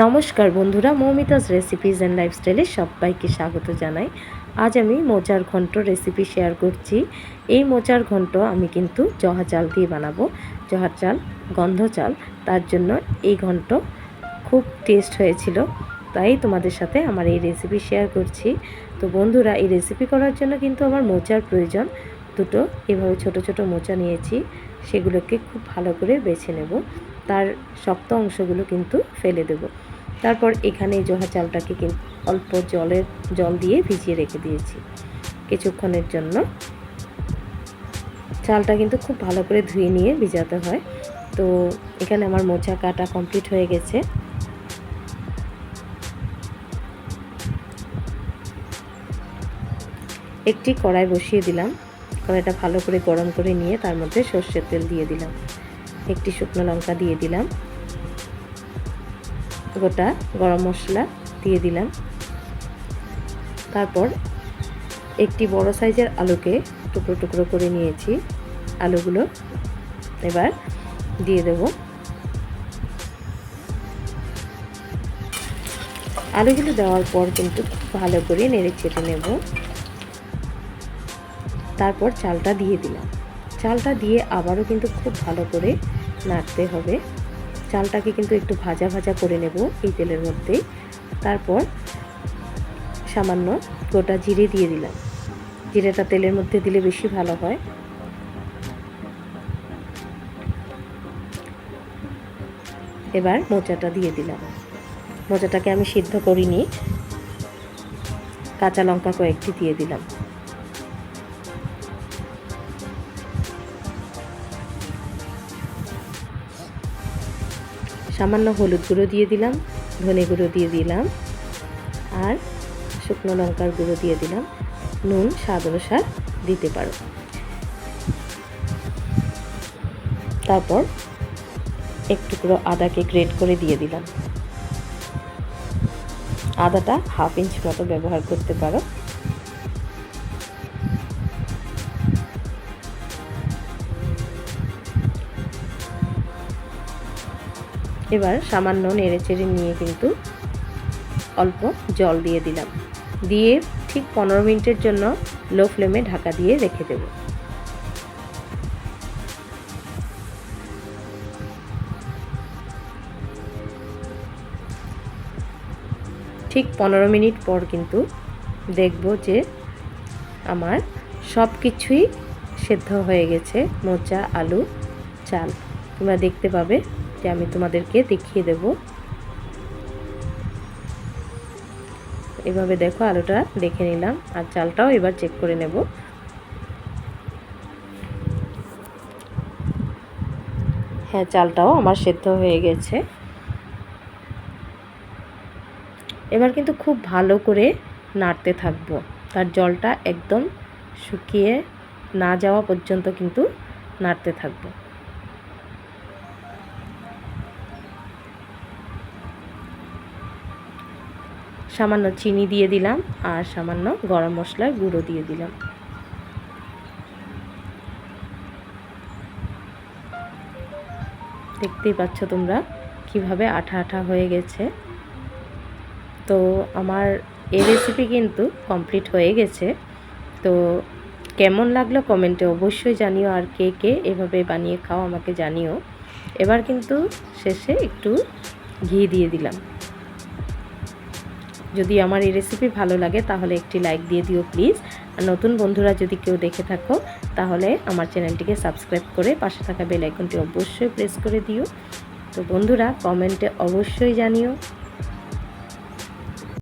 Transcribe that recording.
নমস্কার বন্ধুরা, Moumita's recipes and লাইফস্টাইলে সবাইকে স্বাগত জানাই। আজ আমি মোচার ঘন্ট রেসিপি শেয়ার করছি। এই মোচার ঘন্ট আমি কিন্তু জহা চাল দিয়ে বানাবো। জহা চাল, গন্ধ চাল, তার জন্য এই ঘন্ট খুব টেস্ট হয়েছিল। তাই তোমাদের সাথে আমার এই রেসিপি শেয়ার করছি। তো বন্ধুরা, এই রেসিপি করার জন্য কিন্তু আমার মোচার প্রয়োজন। দুটো এভাবে ছোট ছোট মোচা নিয়েছি। সেগুলোকে খুব ভালো করে বেছে নেব। তার শক্ত অংশগুলো কিন্তু ফেলে দেব। তারপর এখানে জহা চালটাকে কিন্তু অল্প জলের জল দিয়ে ভিজিয়ে রেখে দিয়েছি। কিছুক্ষণের জন্য। চালটা কিন্তু খুব ভালো করে ধুয়ে নিয়ে ভিজাতে হয়। তো এখানে আমার মোচা কাটা কমপ্লিট হয়ে গেছে। একটি কড়াই বসিয়ে দিলাম। কড়াইটা ভালো করে গরম করে নিয়ে তার মধ্যে সর্ষের তেল দিয়ে দিলাম। একটি শুকনো লঙ্কা দিয়ে দিলাম। গোটা গরম মশলা দিয়ে দিলাম। তারপর একটি বড় সাইজের আলুকে টুকরো টুকরো করে নিয়েছি। আলুগুলো এবার দিয়ে দেব। আলুগুলো দেওয়ার পর কিন্তু ভালো করে নেড়ে চেটে নেব। তারপর চালটা দিয়ে দিলাম। চালটা দিয়ে আবারও কিন্তু খুব ভালো করে নাড়তে হবে। চালটাকে কিন্তু একটু ভাজা ভাজা করে নেব এই তেলের মধ্যে। তারপর সামান্য গোটা জিরে দিয়ে দিলাম। জিরেটা তেলের মধ্যে দিলে বেশি ভালো হয়। এবার মোচাটা দিয়ে দিলাম। মোচাটাকে আমি সিদ্ধ করিনি। কাঁচা লঙ্কা কয়েকটি দিয়ে দিলাম। সামান্য হলুদ গুঁড়ো দিয়ে দিলাম, ধনে গুঁড়ো দিয়ে দিলাম আর শুকনো লঙ্কার গুঁড়ো দিয়ে দিলাম। নুন, স্বাদ অনুসার দিতে পারো। তারপর এক টুকরো আদাকে গ্রেট করে দিয়ে দিলাম। আদাটা হাফ ইঞ্চ মতো ব্যবহার করতে পারো। এবার সামান্য নেড়ে চেড়ে নিয়ে কিন্তু অল্প জল দিয়ে দিলাম। দিয়ে ঠিক পনেরো মিনিটের জন্য লো ফ্লেমে ঢাকা দিয়ে রেখে দেব। ঠিক পনেরো মিনিট পর কিন্তু দেখব যে আমার সব কিছুই সেদ্ধ হয়ে গেছে। মোচা, আলু, চাল। তোমরা দেখতে পাবে যে আমি তোমাদেরকে দেখিয়ে দেব। এভাবে দেখো আলুটা দেখে নিলাম, আর চালটাও এবার চেক করে নেব। হ্যাঁ চালটাও আমার সেদ্ধ হয়ে গেছে। এবার কিন্তু খুব ভালো করে নাড়তে থাকব। তার জলটা একদম শুকিয়ে না যাওয়া পর্যন্ত কিন্তু নাড়তে থাকব। সামান্য চিনি দিয়ে দিলাম আর সামান্য গরম মশলার গুঁড়ো দিয়ে দিলাম। দেখতেই পাচ্ছ তোমরা কীভাবে আঠা আঠা হয়ে গেছে। তো আমার এই রেসিপি কিন্তু কমপ্লিট হয়ে গেছে। তো কেমন লাগল কমেন্টে অবশ্যই জানিও আর কে কে এভাবে বানিয়ে খাও আমাকে জানিও। এবার কিন্তু শেষে একটু ঘি দিয়ে দিলাম। যদি আমার এই রেসিপি ভালো লাগে, তাহলে একটি লাইক দিয়ে দিও প্লিজ আর নতুন বন্ধুরা যদি কেউ দেখে থাকো, তাহলে আমার চ্যানেলটিকে সাবস্ক্রাইব করে পাশে থাকা বেল আইকনটি অবশ্যই প্রেস করে দিও। তো বন্ধুরা কমেন্টে অবশ্যই জানিও।